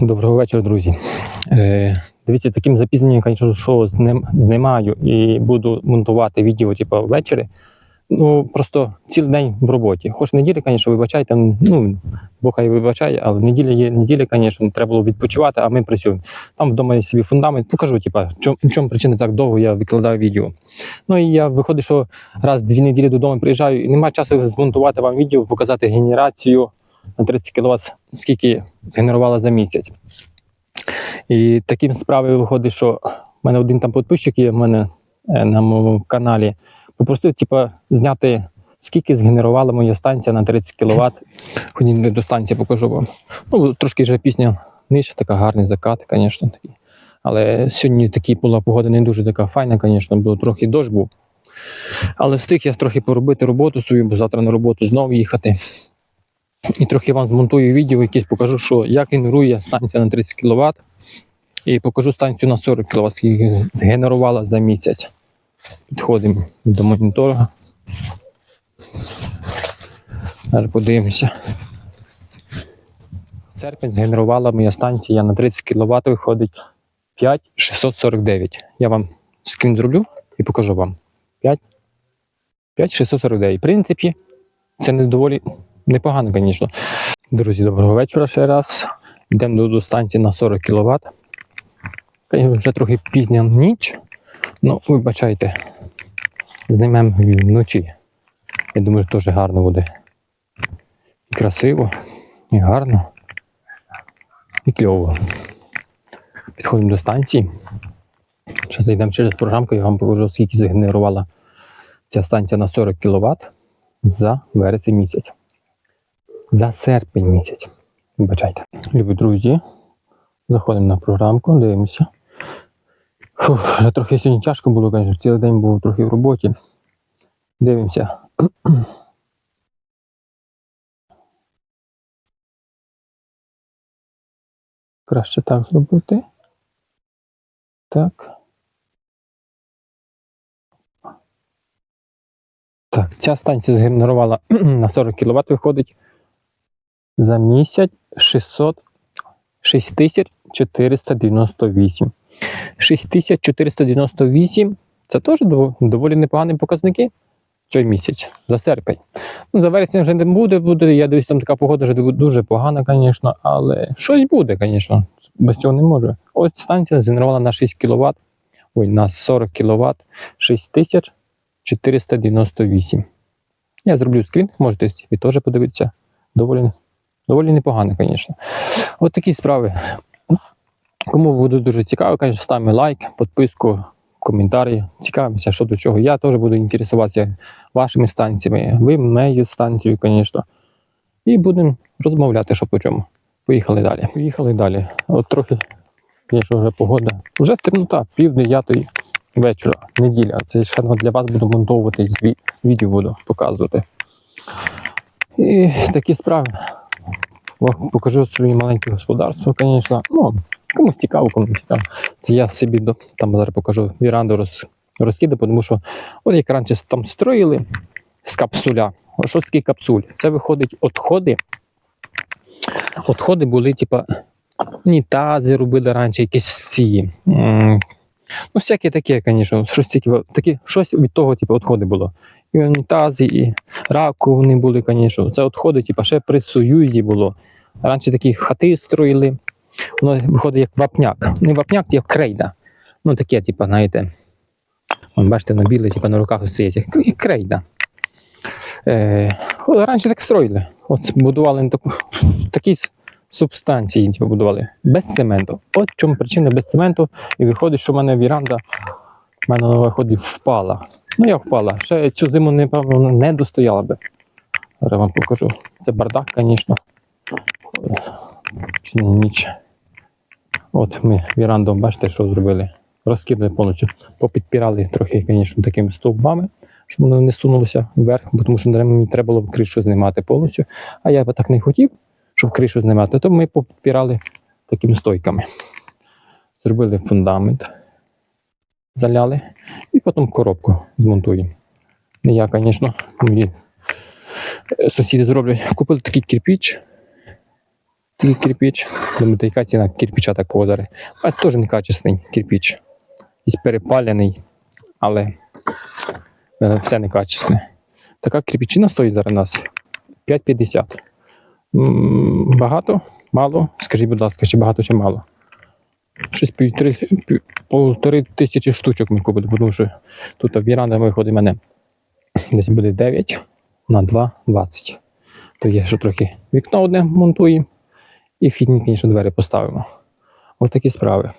Доброго вечора, друзі. Е, дивіться, таким запізненням, звісно, що знімаю і буду монтувати відео, типу, ввечері. Ну, просто цілий день в роботі. Хоч неділя, звісно, вибачайте, ну, Бог хай вибачає, але неділя є неділя, звісно, треба було відпочивати, а ми працюємо. Там вдома є собі фундамент. Покажу, типу, чому, чому причина так довго я викладаю відео. Ну і я виходить, що раз дві неділі додому приїжджаю, і немає часу змонтувати вам відео, показати генерацію на 30 кВт, скільки згенерувала за місяць. І таким справи виходить, що в мене один там підписчик є в мене е, на моєму каналі. Попросив, типа, зняти, скільки згенерувала моя станція на 30 кВт. Ходіть до станції покажу вам. Ну, трошки вже пісня нижча, така гарний закат, звісно. Але сьогодні такі була погода не дуже така файна, звісно, бо трохи дощ був. Але встиг я трохи поробити роботу свою, бо завтра на роботу знову їхати. І трохи вам змонтую відео, якесь покажу, що як генерує станція на 30 кВт. І покажу станцію на 40 кВт, скільки згенерувала за місяць. Підходимо до монітора. Зараз подивимося. Серпень згенерувала моя станція на 30 кВт виходить 5649. Я вам скрін зроблю і покажу вам. 5 5649. В принципі, це не доволі непогано, звісно. Друзі, доброго вечора ще раз. Йдемо до, станції на 40 кВт. Вже трохи пізня ніч. Ну, вибачайте, знімемо вночі. Я думаю, теж гарно буде. І красиво, і гарно, і кльово. Підходимо до станції. Зараз зайдемо через програмку, я вам покажу, скільки згенерувала ця станція на 40 кВт за вересень місяць. За серпень місяць. Вибачайте. Любі друзі, заходимо на програмку, дивимося. Фух, вже трохи сьогодні тяжко було, звісно, цілий день був трохи в роботі. Дивимося. Краще так зробити. Так. Так, ця станція згенерувала на 40 кВт виходить за місяць 600 6498. 6498 це теж доволі непогані показники цей місяць за серпень. Ну, за вересень вже не буде, буде. Я дивлюсь, там така погода вже дуже погана, звісно, але щось буде, звісно. Без цього не може. Ось станція згенерувала на 6 кВт, ой, на 40 кВт 6498. Я зроблю скрін, можете ви теж подивитися. Доволі, доволі непогано, звісно. От такі справи. Кому буде дуже цікаво, звісно, ставимо лайк, підписку, коментарі. Цікавимося, що до чого. Я теж буду інтересуватися вашими станціями, ви моєю станцією, звісно. І будемо розмовляти, що по чому. Поїхали далі. Поїхали далі. От трохи, звісно, вже погода. Вже темнота, пів дев'ятої вечора, неділя. Це ще для вас буду монтовувати відео буду показувати. І такі справи. Покажу своє маленьке господарство, звісно. Ну, комусь цікаво, комусь цікаво. Це я собі там зараз покажу віранду роз, розкидаю, тому що от як раніше там строїли з капсуля. О, Що таке капсуль? Це виходить відходи. Відходи були, типа, унітази робили раніше, якісь ці. Ну, всяке таке, звісно, щось таке, таке, щось від того, типу, відходи було. І унітази, і раковини були, звісно. Це відходи, типу, ще при Союзі було. Раніше такі хати строїли, воно виходить як вапняк. Не вапняк, як крейда. Ну, таке, типу, знаєте, вон, бачите, на біле, типу, на руках стоїть, як крейда. Е, раніше так строїли. От будували таку, такі с- субстанції типу, будували. Без цементу. От чому причина без цементу. І виходить, що в мене віранда в мене виходить впала. Ну, як впала. Ще цю зиму, напевно, не достояла би. Зараз вам покажу. Це бардак, звісно. Ніч. От ми віранду, бачите, що зробили. Розкидали повністю, попідпірали трохи, звісно, такими стовбами, щоб воно не сунулося вверх, тому що мені треба було кришу знімати повністю. А я би так не хотів, щоб кришу знімати, то ми попідпірали такими стойками. Зробили фундамент, заляли і потім коробку змонтуємо. Я, звісно, мені е, сусіди зроблять. Купили такий кирпіч. такий кирпич. Думаєте, яка ціна кирпича такого дари? А теж некачественний кирпич. Із перепалений, але е, все некачественне. Така кирпичина стоїть зараз у нас 5,50. Багато? Мало? Скажіть, будь ласка, чи багато, чи мало? Щось півтори, півтори тисячі штучок ми купили, тому що тут віранда виходить мене десь буде 9 на 2, 20. То є, що трохи вікно одне монтуємо і вхідні, звісно, двері поставимо. Ось такі справи.